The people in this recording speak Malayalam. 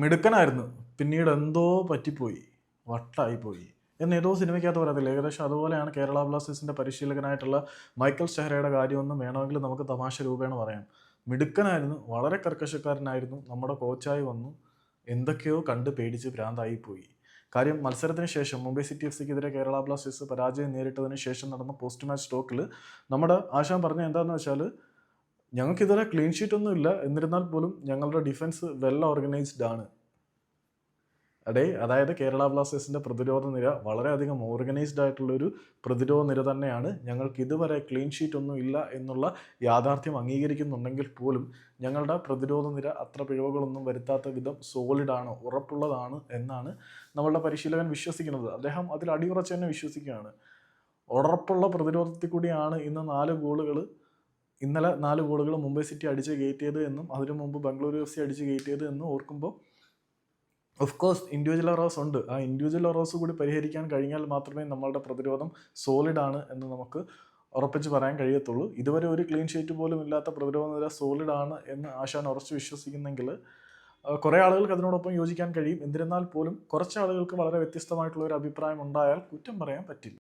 മിടുക്കനായിരുന്നു. പിന്നീട് എന്തോ പറ്റിപ്പോയി. വട്ടായിപ്പോയി. എന്ന് ഏതോ സിനിമയ്ക്കകത്ത് പറയത്തില്ല? ഏകദേശം അതുപോലെയാണ് കേരള ബ്ലാസ്റ്റേഴ്സിന്റെ പരിശീലകനായിട്ടുള്ള മൈക്കൽ ഷെഹറയുടെ കാര്യമൊന്നും വേണമെങ്കിൽ നമുക്ക് തമാശ രൂപേണ പറയാം. മിടുക്കനായിരുന്നു വളരെ കർക്കശക്കാരനായിരുന്നു നമ്മുടെ കോച്ചായി വന്നു എന്തൊക്കെയോ കണ്ട് പേടിച്ച് ഭ്രാന്തായിപ്പോയി. കാര്യം മത്സരത്തിന് ശേഷം മുംബൈ സിറ്റി എഫ് സിക്കെതിരെ കേരള ബ്ലാസ്റ്റേഴ്സ് പരാജയം നേരിട്ടതിന് ശേഷം നടന്ന പോസ്റ്റ് മാച്ച് ടോക്കിൽ നമ്മുടെ ആശാൻ പറഞ്ഞ എന്താണെന്ന് വെച്ചാൽ ഞങ്ങൾക്ക് ഇതുവരെ ക്ലീൻ ഷീറ്റ് ഒന്നും ഇല്ല. എന്നിരുന്നാൽ പോലും ഞങ്ങളുടെ ഡിഫൻസ് വെൽ ഓർഗനൈസ്ഡ് ആണ്. അതെ അതായത് കേരള ബ്ലാസ്റ്റേഴ്സിന്റെ പ്രതിരോധ നിര വളരെയധികം ഓർഗനൈസ്ഡ് ആയിട്ടുള്ള ഒരു പ്രതിരോധ നിര തന്നെയാണ്. ഞങ്ങൾക്ക് ഇതുവരെ ക്ലീൻ ഷീറ്റ് ഒന്നും ഇല്ല എന്നുള്ള യാഥാർത്ഥ്യം അംഗീകരിക്കുന്നുണ്ടെങ്കിൽ പോലും ഞങ്ങളുടെ പ്രതിരോധ നിര അത്ര പിഴവുകളൊന്നും വരുത്താത്ത വിധം സോളിഡ് ആണ് ഉറപ്പുള്ളതാണ് എന്നാണ് നമ്മളുടെ പരിശീലകൻ വിശ്വസിക്കുന്നത്. അദ്ദേഹം അതിൽ അടിയുറച്ച് തന്നെ വിശ്വസിക്കുകയാണ്. ഉറപ്പുള്ള പ്രതിരോധത്തിൽ കൂടിയാണ് ഇന്ന് നാല് ഗോളുകൾ ഇന്നലെ നാല് ഗോളുകൾ മുംബൈ സിറ്റി അടിച്ച് കയറ്റിയത് എന്നും അതിനു മുമ്പ് ബംഗളൂരു എഫ് സി അടിച്ച് കയറ്റിയത് എന്നും ഓർക്കുമ്പോൾ ഓഫ് കോഴ്സ് ഇൻഡിവിജ്വൽ എറോസ് ഉണ്ട്. ആ ഇൻഡിവിജ്വൽ എറോസ് കൂടി പരിഹരിക്കാൻ കഴിഞ്ഞാൽ മാത്രമേ നമ്മളുടെ പ്രതിരോധം സോളിഡ് ആണ് എന്ന് നമുക്ക് ഉറപ്പിച്ച് പറയാൻ കഴിയത്തുള്ളൂ. ഇതുവരെ ഒരു ക്ലീൻ ഷീറ്റ് പോലും ഇല്ലാത്ത പ്രതിരോധ വരെ സോളിഡ് ആണ് എന്ന് ആശാൻ ഉറച്ചു വിശ്വസിക്കുന്നെങ്കിൽ കുറേ ആളുകൾക്ക് അതിനോടൊപ്പം യോജിക്കാൻ കഴിയും. എന്നിരുന്നാൽ പോലും കുറച്ച് ആളുകൾക്ക് വളരെ വ്യത്യസ്തമായിട്ടുള്ള ഒരു അഭിപ്രായം ഉണ്ടായാൽ കുറ്റം പറയാൻ പറ്റില്ല.